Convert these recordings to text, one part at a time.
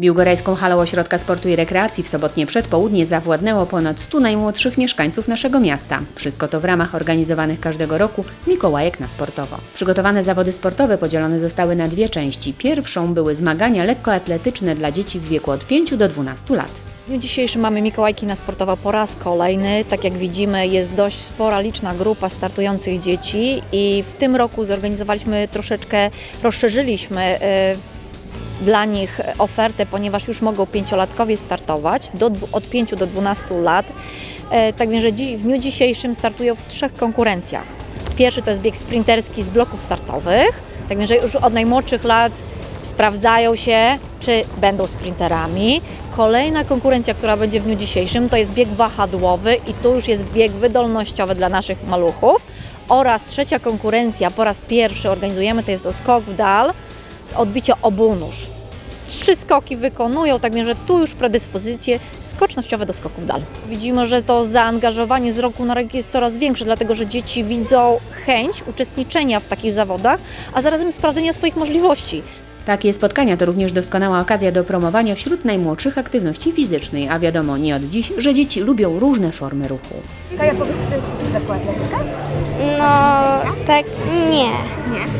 Biłgorajską halą ośrodka sportu i rekreacji w sobotnie przedpołudnie zawładnęło ponad 100 najmłodszych mieszkańców naszego miasta. Wszystko to w ramach organizowanych każdego roku Mikołajek na sportowo. Przygotowane zawody sportowe podzielone zostały na dwie części. Pierwszą były zmagania lekkoatletyczne dla dzieci w wieku od 5 do 12 lat. W dniu dzisiejszym mamy Mikołajki na sportowo po raz kolejny. Tak jak widzimy, jest dość spora, liczna grupa startujących dzieci i w tym roku zorganizowaliśmy troszeczkę, rozszerzyliśmy e, dla nich ofertę, ponieważ już mogą pięciolatkowie startować do, od 5 do 12 lat. E, Tak więc, że w dniu dzisiejszym startują w trzech konkurencjach. Pierwszy to jest bieg sprinterski z bloków startowych, tak więc, że już od najmłodszych lat sprawdzają się, czy będą sprinterami. Kolejna konkurencja, która będzie w dniu dzisiejszym, to jest bieg wahadłowy i tu już jest bieg wydolnościowy dla naszych maluchów. Oraz trzecia konkurencja, po raz pierwszy organizujemy, to jest to skok w dal z odbicia obu nóż. Trzy skoki wykonują, tak że tu już predyspozycje skocznościowe do skoku w dal. Widzimy, że to zaangażowanie z roku na rok jest coraz większe, dlatego że dzieci widzą chęć uczestniczenia w takich zawodach, a zarazem sprawdzenia swoich możliwości. Takie spotkania to również doskonała okazja do promowania wśród najmłodszych aktywności fizycznej, a wiadomo nie od dziś, że dzieci lubią różne formy ruchu. Kaja, powiedz, czy lekkoatletykę? No, tak nie. Nie.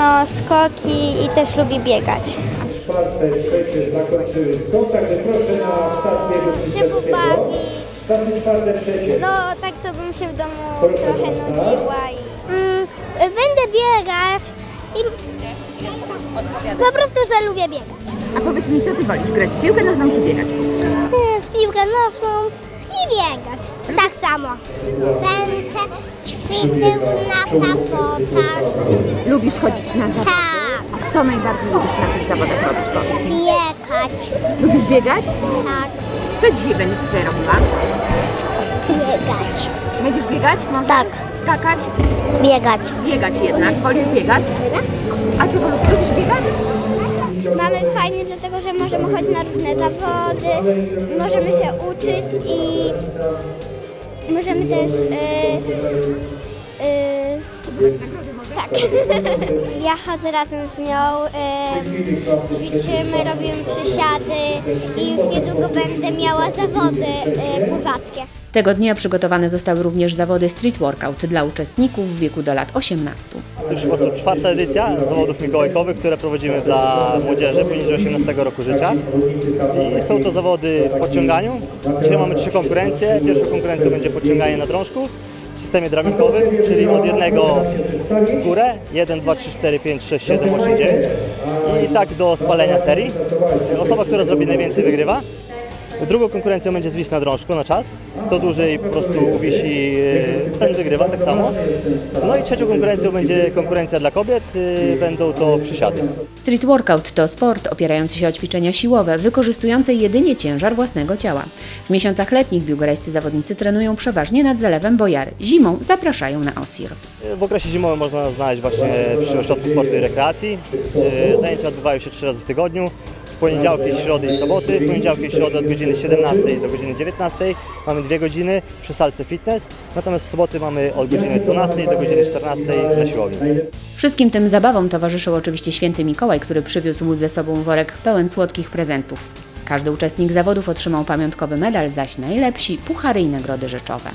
A co jeszcze? No, skoki i też lubi biegać. czwarte, trzecie zakończyły skok, także proszę na piłkarskiego. pobawić. Klasy czwarte, trzecie. No, tak to bym się w domu Proszę trochę nudziła. I... Mm, będę biegać i po prostu, że lubię biegać. A powiedz mi, co ty wolisz? Grać w piłkę nożną czy biegać? Mm, W piłkę nożną i biegać. Tak samo. Będę ćwiczył na zawodach. Lubisz chodzić na zawody? Tak. A co najbardziej lubisz na tych zawodach robić? Powiedz mi. Biegać. Lubisz biegać? Tak. Co dzisiaj będziesz tutaj robiła? Biegać. Będziesz biegać? Może Tak. skakać? Biegać. Biegać jednak. Wolisz biegać? A czego lubisz? Lubisz biegać? Mamy fajnie, dlatego że możemy chodzić na różne zawody, możemy się uczyć i możemy też. Yy, yy, tak. Ja chodzę razem z nią, yy, ćwiczymy, robimy przysiady i już niedługo będę miała zawody yy, pływackie. Tego dnia przygotowane zostały również zawody street workout dla uczestników w wieku do lat 18. To już po czwarta edycja zawodów mikołajkowych, które prowadzimy dla młodzieży poniżej 18 roku życia. I są to zawody w podciąganiu. Dzisiaj mamy trzy konkurencje. Pierwszą konkurencją będzie podciąganie na drążku w systemie drabinkowym, czyli od jednego w górę, 1, 2, 3, 4, 5, 6, 7, 8, 9 i tak do spalenia serii. Osoba, która zrobi najwięcej wygrywa. Drugą konkurencją będzie zwis na drążku na czas. Kto dłużej po prostu wisi, e, ten wygrywa tak samo. No i trzecią konkurencją będzie konkurencja dla kobiet. e, Będą to przysiady. Street workout to sport opierający się o ćwiczenia siłowe, wykorzystujące jedynie ciężar własnego ciała. W miesiącach letnich biłgorajscy zawodnicy trenują przeważnie nad zalewem Bojary. Zimą zapraszają na Osir. E, W okresie zimowym można znaleźć właśnie przy Ośrodku Sportu i Rekreacji. Zajęcia odbywają się trzy razy w tygodniu. Poniedziałki, środy i soboty. W poniedziałki i środy od godziny 17 do godziny 19 mamy dwie godziny przy salce fitness. Natomiast w soboty mamy od godziny 12 do godziny 14 na siłowni. Wszystkim tym zabawom towarzyszył oczywiście święty Mikołaj, który przywiózł ze sobą worek pełen słodkich prezentów. Każdy uczestnik zawodów otrzymał pamiątkowy medal, zaś najlepsi puchary i nagrody rzeczowe.